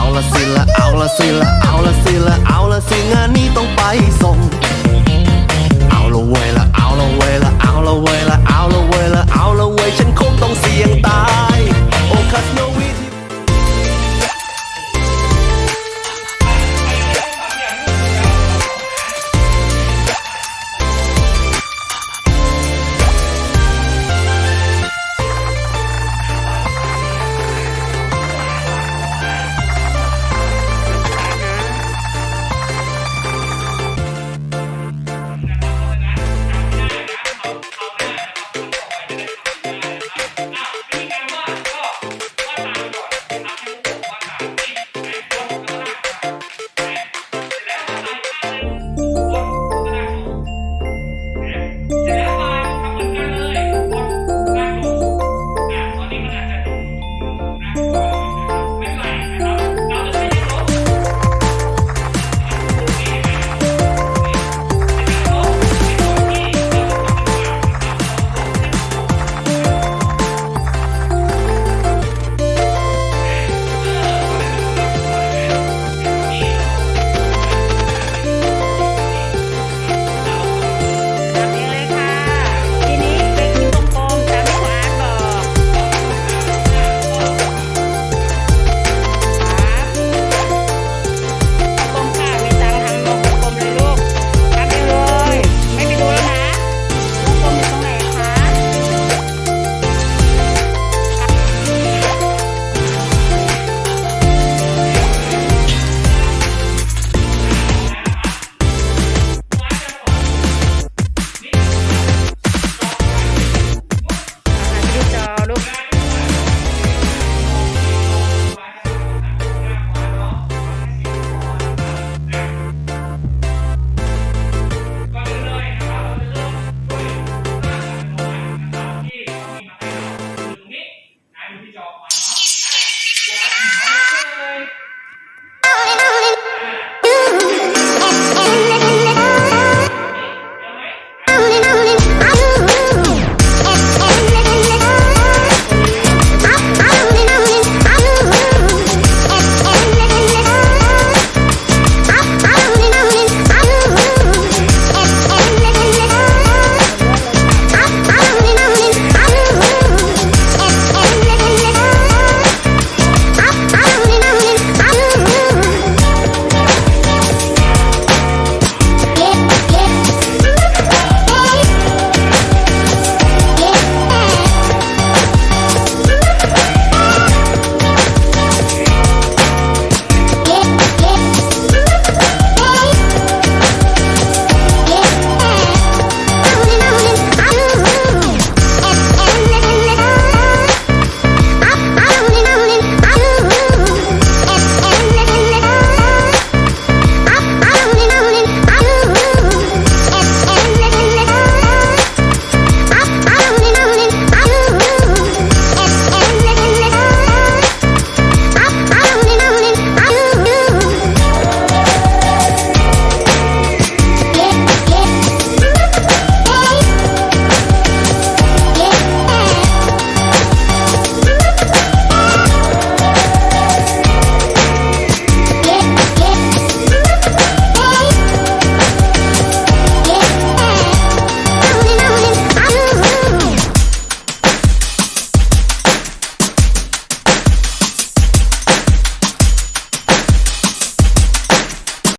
เอาละสิละเอาละสิละเอาละสิละเอาละสิงานนี้ต้องไปส่ง